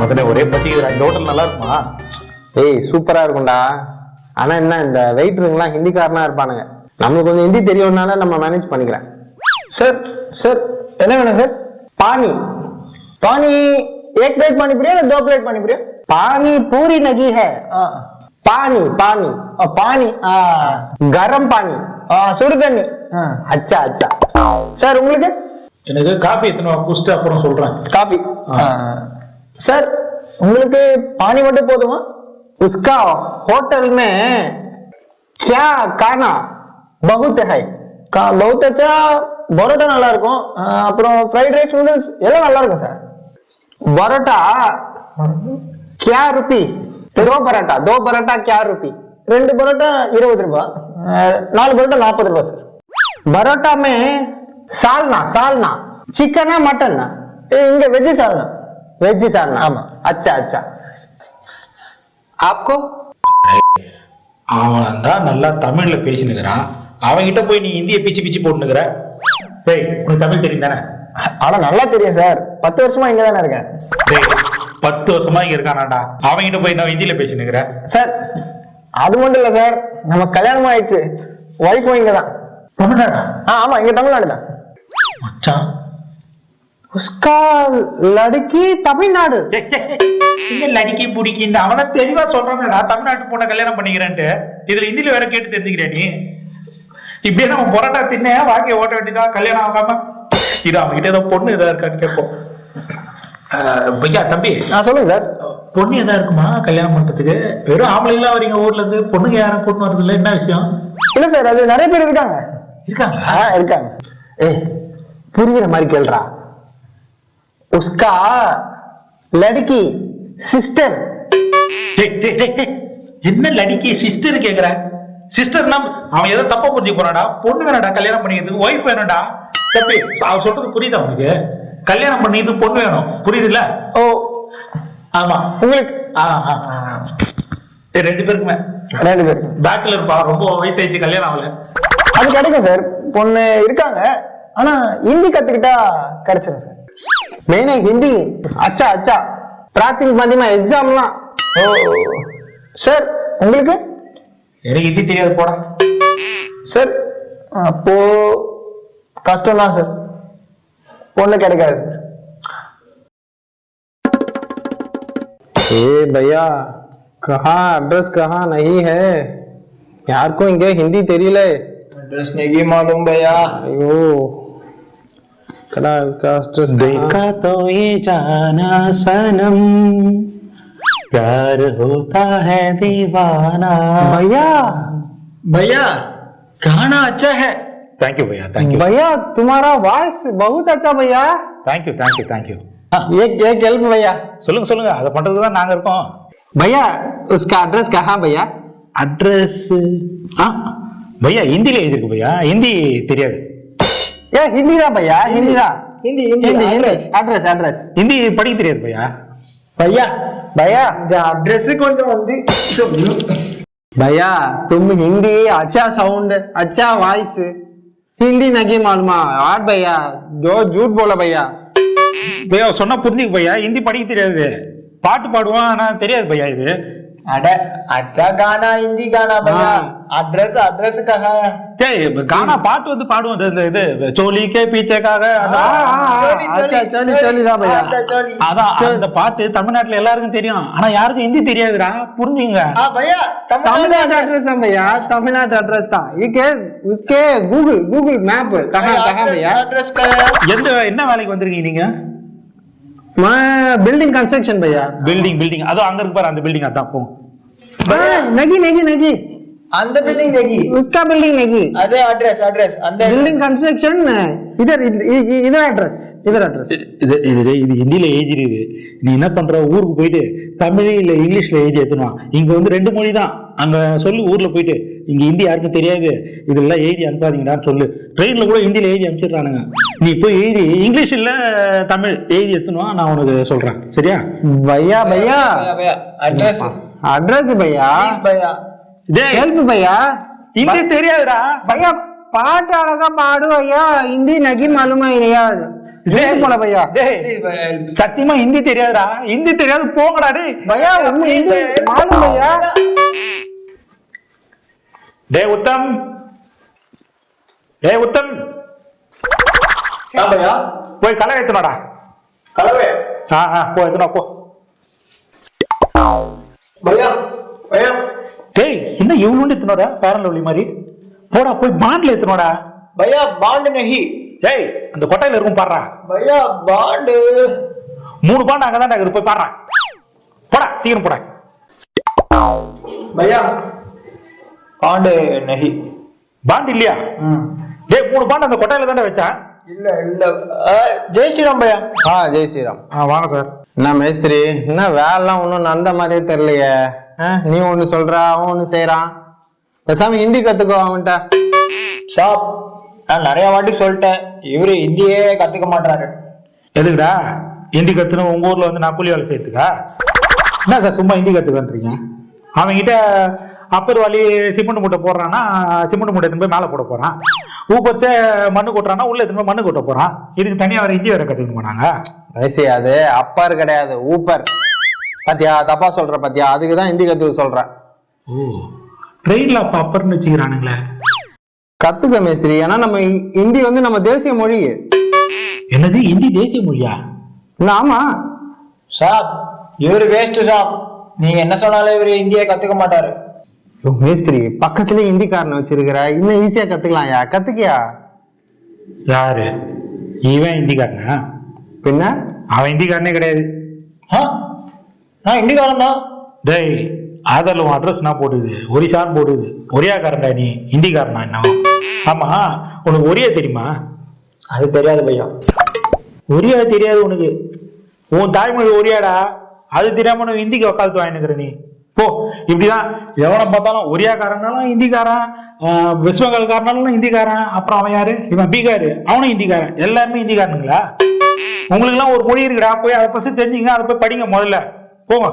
முதல்ல ஒரே பசிக்குதுடா இந்த ஹோட்டல் நல்லா இருக்குமா ஏய் சூப்பரா இருக்கும்டா ஆனா என்ன இந்த வெயிட்டருங்கெல்லாம் ஹிந்திக்காரனா இருப்பானுங்க நம்மளுக்கு கொஞ்சம் ஹிந்தி தெரியணும்னால நம்ம மேனேஜ் பண்ணிக்கிறேன் सर सर என்ன வேணும் சார் பானி पानी एक प्लेट पानी पूरी या दो प्लेट पानी पूरी பானி பூரி நகி ஹே हाँ பானி பானி और पानी हाँ கரம் பானி हाँ சுடு தண்ணி हाँ அச்சா அச்சா சார் உங்களுக்கு எனக்கு காப்பி எத்தனை குடிச்சிட்டு அப்புறம் சொல்றேன் காபி சார் உங்களுக்கு பானி மட்டும் போதுமா उसका होटल में क्या खाना बहुत है கா பௌத் அச்சா பரோட்டா நல்லா இருக்கும் ஆ, அப்புறம் ஃப்ரைட் ரைஸ் நூடுல்ஸ் எல்லாம் நல்லா இருக்கும் சார் बरोटा क्या रुपी दो पराठा दो पराठा क्या रुपी ரெண்டு பரோட்டா இருபது ரூபாய் ஆ, நாலு பரோட்டா நாற்பது ரூபாய் சார் बरोटा में सालना सालना चिकन है मटन है ஏய், இங்க வெஜ்ஜி சாதம் वेज सालना ஆமா. अच्छा अच्छा आपको அவன் தான் நல்லா தமிழ்ல பேசினுக்கிறான் அவன்கிட்ட போய் நீ இந்திய பிச்சு பிச்சு போட்டுனுக்குற டேய் உனக்கு தமிழ் தெரியும் தானே ஆனா நல்லா தெரியும் சார் பத்து வருஷமா இங்க தானே இருக்கேன் டேய் பத்து வருஷமா இங்க இருக்கானாடா அவன்கிட்ட போய் நான் ஹிந்தியில பேசினுக்கிறேன் சார் அது மட்டும் இல்ல சார் நம்ம கல்யாணம் ஆயிடுச்சு ஒய்ஃபும் இங்க தான் தமிழ்நாடா ஆ ஆமா இங்க தமிழ்நாடு தான் மச்சான் உஸ்கா லடுக்கி தமிழ்நாடு. இங்க லடுக்கி புடிக்கி? அவனை தெளிவா சொல்றானடா தமிழ்நாட்டு பொண்ணை கல்யாணம் பண்ணிக்கிறேன்ட்டு. இதுல ஹிந்தில வேற கேட்டு தெரிஞ்சுக்கிறேன் நீ? இப்படியே நம்ம பொரோட்டா தின்ன ஓட்ட வேண்டியதா கல்யாணம் ஆகாம? இது அவங்ககிட்ட ஏதோ பொண்ணு இதா இருக்கான்னு கேட்போம். ஐயா தம்பி? நான் சொல்லுங்க சார். பொண்ணு எதா இருக்குமா கல்யாணம் பண்றதுக்கு? வெறும் ஆம்பளைங்களா வரீங்க ஊர்ல இருந்து பொண்ணுங்க யாரும் கூட்டு வரது இல்லை என்ன விஷயம்? இல்ல சார் அது நிறைய பேர் இருக்காங்க. இருக்காங்களா? இருக்காங்க. ஏய் புரியுற மாதிரி கேள்றா. उसका लड़की सिस्टर டேய், டேய், டேய், டேய். என்ன லடிக்கி சிஸ்டர் கேக்குற சிஸ்டர்னா அவன் ஏதோ தப்பா புரிஞ்சு போறாடா பொண்ணு வேணாடா கல்யாணம் பண்ணிக்கிறதுக்கு ஒய்ஃப் வேணும்டா தம்பி அவன் சொல்றது புரியுதா உனக்கு கல்யாணம் பண்ணிட்டு பொண்ணு வேணும் புரியுதுல்ல ஓ ஆமா உங்களுக்கு ஆ, ஆ, ஆ. ஏய், ரெண்டு பேருக்குமே ரெண்டு பேர் பேச்சுலர் பா ரொம்ப வயசாயிடுச்சு கல்யாணம் ஆகல அது கிடைக்கும் சார் பொண்ணு இருக்காங்க ஆனா ஹிந்தி கத்துக்கிட்டா கிடைச்சிடும் சார் मैंने हिंदी अच्छा अच्छा பிராத்திமிக் மதியமா எக்ஸாம்லாம் ஓ சார் உங்களுக்கு எனக்கு ஹிந்தி தெரியாது போடா சார் அப்போ கஷ்டம் தான் சார் பொண்ணு கிடைக்காது ए भैया कहाँ एड्रेस कहाँ नहीं है यार को इंगे हिंदी तेरी ले एड्रेस नहीं मालूम भैया अयो देखा तो ये जाना सनम प्यार होता है दीवाना भैया भैया गाना अच्छा है थैंक यू भैया थैंक यू भैया तुम्हारा वॉइस बहुत अच्छा भैया thank you thank you thank you एक एक हेल्प भैया சொல்லுங்க சொல்லுங்க அதை பண்றதுக்கு தான் நாங்க இருக்கோம் भैया उसका एड्रेस कहाँ भैया அட்ரஸ் ஆ பையா ஹிந்தில எழுதிருக்கு பையா ஹிந்தி தெரியாது ஏ ஹிந்தி தான் பையா ஹிந்தி தான் Hindi Hindi Hindi address. Address address Hindi படிக்க தெரியாது பையா भैया भैया இந்த அட்ரஸ் கொஞ்சம் வந்து சொல்லு भैया तुम हिंदी अच्छा साउंड अच्छा वॉइस हिंदी नहीं मालूम यार भैया जो झूठ बोला भैया பையா சொன்னா புரிஞ்சுக்க பையா ஹிந்தி படிக்க தெரியாது பாட்டு பாடுவான் ஆனா தெரியாது பையா இது அட அச்சா கானா ஹிந்தி கானா பையா. அட்ரஸ் அட்ரஸ்க்காக டேய் கானா பாட்டு வந்து பாடுவோம். இந்த இது சோலி பீச்சேக்காக. அதான் இந்த பாட்டு தமிழ்நாட்டுல எல்லாருக்கும் தெரியும். ஆனா யாருக்கும் ஹிந்தி தெரியாதுடா. புரிஞ்சுங்க. தமிழ்நாட்டு அட்ரஸ் தான் பையா. தமிழ்நாட்டு அட்ரஸ் தான். இக்கே உஸ்கே கூகுள் கூகுள் மேப் கஹா அட்ரஸ் எந்த என்ன வேலைக்கு வந்திருக்கீங்க நீங்க? பில்டிங் கன்ஸ்ட்ரக்ஷன் பையா? பில்டிங் பில்டிங் அதோ அங்க இருக்கு பாரு அந்த பில்டிங் அதான் போ. நகி நகி நகி. அந்த பில்டிங் நகி. உஸ்கா பில்டிங் நகி. அதே அட்ரஸ் அட்ரஸ் அந்த பில்டிங் கன்ஸ்ட்ரக்ஷன் இதர் இதர் அட்ரஸ் இதர் அட்ரஸ் இது இது இது ஹிந்தியில எழுதிடுது நீ என்ன பண்ற? ஊருக்கு போயிட்டு தமிழ் இல்ல இங்கிலீஷ்ல எழுதி ஏத்தணும் இங்க வந்து ரெண்டு மொழி தான். அங்க சொல்லு ஊர்ல போயிட்டு. இங்க ஹிந்தி யாருக்கும் தெரியாது? இதெல்லாம் எழுதி அனுப்பாதீங்கடான்னு சொல்லு. ட்ரெயினில் கூட ஹிந்தியில் எழுதி அனுப்பிச்சிடுறானுங்க. நீ போய் எழுதி இங்கிலீஷ் இல்ல தமிழ் எழுதி எத்தணும் நான் உனக்கு சொல்றேன். சரியா? பையா பையா? அட்ரஸ் அட்ரஸ் பையா? பையா. ஹெல்ப் பையா? ஹிந்தி தெரியாதுடா. பையா பாட்டு அழகா பாடு ஐயா. ஹிந்தி நகி மலுமை கிடையாது சத்தியமா ஹிந்தி தெரியாதுடா. ஹிந்தி தெரியாது போங்கடா டேய். பையா உண்மை ஹிந்தி மாலும் பையா டே உத்தம் ஏ உத்தம் போய் கலவை எத்தனடா கலவை ஆ ஆ போ எத்தனா போ டேய் என்ன இவ்வளோண்டு எத்தனோடா பேரன் லவ்லி மாதிரி போடா போய் பாண்ட்ல எத்தனோடா பையா பாண்டு நகி டேய் அந்த கொட்டையில இருக்கும் பாடுறா பையா பாண்டு மூணு பாண்டு அங்கதான் இருக்குது போய் பாடுறா போடா சீக்கிரம் போடா பையா பாண்டு நெகி. பாண்டு இல்லையா? டேய் மூணு பாண்டு அந்த கொட்டையில தானே வச்சான் இல்ல இல்ல. ஜெய் ஸ்ரீராம் பையா ஆ ஜெய் ஸ்ரீராம். ஆ வாங்க சார். என்ன மேஸ்திரி என்ன வேலைலாம் ஒன்றும் நடந்த மாதிரியே தெரியலையே? நீ ஒன்று சொல்ற அவன் ஒன்று செய்யறான் பேசாம ஹிந்தி கத்துக்கோ அவன்கிட்ட. ஷாப். நான் நிறைய வாட்டி சொல்லிட்டேன். இவரு ஹிந்தியே கத்துக்க மாட்டாரு எதுக்குடா? ஹிந்தி கத்துன்னு உங்க ஊர்ல வந்து நான் கூலி வேலை செய்யறதுக்கா? என்ன சார் சும்மா ஹிந்தி கத்துக்கன்றீங்க? அவன்கிட்ட அப்பர் வாலி சிமெண்ட் மூட்டை போடுறான்னா சிமெண்ட் மூட்டை எடுத்துன்னு போய் மேலே போட போறான். ஊப்பர்ஸே மண்ணு கொட்டுறான்னா உள்ள எடுத்துன்னு போய் மண்ணு கொட்ட போறான். இதுக்கு தனியா வேற ஹிந்தி வேற நாங்க. வயசு அது அப்பர் கிடையாது ஊப்பர் பாத்தியா தப்பா சொல்ற பாத்தியா அதுக்கு தான் ஹிந்தி கற்றுக்க சொல்றேன். ஓ ட்ரெயின்ல அப்ப அப்பர்னு வச்சுக்கிறானுங்களே. கத்துக்க மேஸ்திரி ஏன்னா நம்ம ஹிந்தி வந்து நம்ம தேசிய மொழி. என்னது ஹிந்தி தேசிய மொழியா? இல்ல, ஆமா. சாப் இவரு வேஸ்ட் சாப். நீங்க என்ன சொன்னாலும் இவரு ஹிந்தியை கத்துக்க மாட்டாரு. மேஸ்திரி பக்கத்துலயே ஹிந்திக்காரனை வச்சிருக்கிற இன்னும் ஈஸியா கத்துக்கலாம்யா கத்துக்கியா? யாரு? இவன் ஹிந்திக்காரனா பின்ன? அவன் ஹிந்திக்காரனே கிடையாது. ஆ? நான் ஹிந்திக்காரன் தான் டேய் ஆதார்ல உன் அட்ரஸ் நான் போடுது ஒரிசான்னு போடுது ஒரியாக்காரன்டா நீ ஹிந்திக்காரனா என்ன? ஆமா உனக்கு ஒரியா தெரியுமா? அது தெரியாது பையா. ஒரியா தெரியாது உனக்கு. உன் தாய்மொழி ஒரியாடா. அது தெரியாம உனக்கு ஹிந்திக்கு வக்காலத்து வாங்கினுக்கிற நீ. போ. இப்படிதான் எவனை பார்த்தாலும் ஒரியாக்காரனாலும் ஹிந்திக்காரன் வெஸ்ட் பெங்கால்காரனாலும் ஹிந்திக்காரன் அப்புறம் அவன் யாரு? இவன் பீகாரு. அவனும் ஹிந்திக்காரன் எல்லாருமே ஹிந்திக்காரனுங்களா உங்களுக்கு எல்லாம் ஒரு மொழி இருக்குடா. போய் அதை ஃபர்ஸ்ட் தெரிஞ்சுங்க அதை போய் படிங்க முதல்ல. போங்க.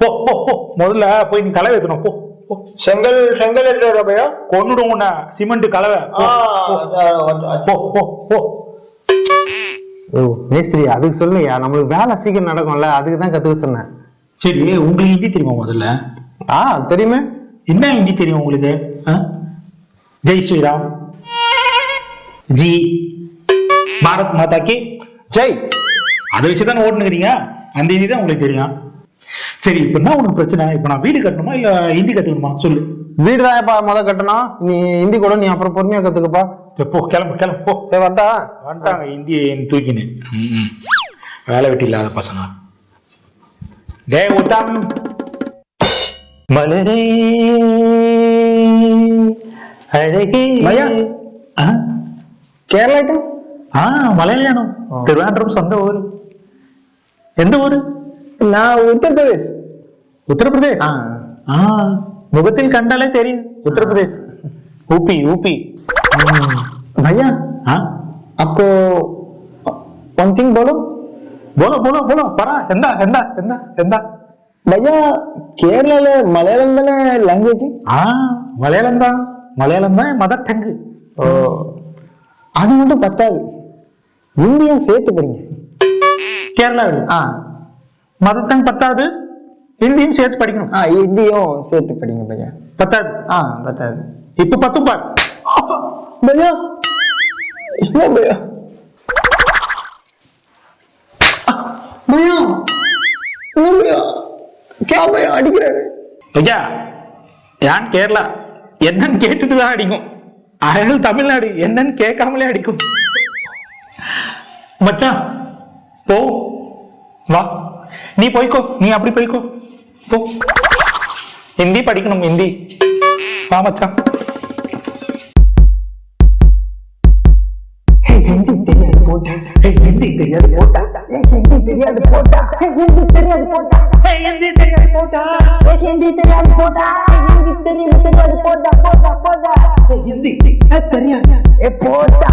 போ போ போ. முதல்ல போய் நீ கலவை ஏத்தணும் போ போ. செங்கல் செங்கல் எடுத்து பையா? கொன்னுடும் உன்னை. சிமெண்ட் கலவை. போ, போ, போ ஓ மேஸ்திரி அதுக்கு சொல்லையா நம்மளுக்கு வேலை சீக்கிரம் நடக்கும்ல. அதுக்கு தான் கத்துக்க சொன்னேன். சரி உங்களுக்கு ஹிந்தி தெரியுமா முதல்ல? ஆ தெரியுமே. என்ன ஹிந்தி தெரியும் உங்களுக்கு? ஜெய் ஸ்ரீராம். ஜி. பாரத் மாதா கி. ஜெய். அதை வச்சு தானே ஓட்டுனுக்கிறீங்க அந்த ஹிந்தி தான் உங்களுக்கு தெரியும். சரி இப்போ என்ன உனக்கு பிரச்சனை? இப்போ நான் வீடு கட்டணுமா இல்ல ஹிந்தி கத்துக்கணுமா? சொல்லு. வீடு தான் எப்பா முத கட்டணும். நீ ஹிந்தி கூட நீ அப்புறம் பொறுமையா கத்துக்கப்பா. சரி, போ கிளம்பு கிளம்பு போ. சரி வரட்டா வந்துட்டாங்க ம், ம். வேலை வெட்டி இல்லாத பசங்க. ഡേ കൂട്ടം വളരെ അഴകേ. മഴ? ആ, കേരളായിട്ട് ആ മലയാളിയാണോ? തിരുവനന്തപുരം സ്വന്തം ഊര്. എന്ത് ഊര്? നാ ഉത്തർപ്രദേശ്. ഉത്തർപ്രദേശ്? ആ. ആ മുഖത്തിൽ കണ്ടാലേ തെരയും ഉത്തർപ്രദേശ്. ഊപ്പി ഊപ്പി. भैया ആ. आपको वन थिंग बोलो போலோ போலோ போலோ பரா செந்தா செந்தா செந்தா செந்தா. பையா கேரளால மலையாளம் தானே லாங்குவேஜ் ஆ மலையாளம் தான். மலையாளம் தான் மதர் டங்கு ஓ அது மட்டும் பத்தாது. இந்தியா சேர்த்து படிங்க. கேரளாவில்? ஆ. மதர் டங் பத்தாது. ஹிந்தியும் சேர்த்து படிக்கணும். ஆ ஹிந்தியும் சேர்த்து படிங்க பையா. பத்தாது. ஆ பத்தாது. இப்போ பத்தும் பார். பையா. என்ன பையா? भैया என்ன भैया क्या भैया அடிக்கிறாரு ஐயா யான் கேரளா என்னன்னு கேட்டுட்டு தான் அடிக்கும் அயல் தமிழ்நாடு என்னன்னு கேட்காமலே அடிக்கும் மச்சான் போ வா நீ போய்க்கோ நீ அப்படி போய்க்கோ போ ஹிந்தி படிக்கணும் ஹிந்தி வா மச்சான் தெரியாது போட்டா ஏய், ஹிந்தி தெரியாது போட்டா. ஹிந்தி தெரியாது போட்டா. ஹிந்தி தெரியாது போட்டா. ஏய், ஹிந்தி தெரியாது போட்டா. ஹிந்தி தெரியாது போட்டா. ஹிந்தி தெரியாது தெரியாது போட்டா போட்டா போட்டா. ஹிந்தி தெரியாது. ஏ போட்டா.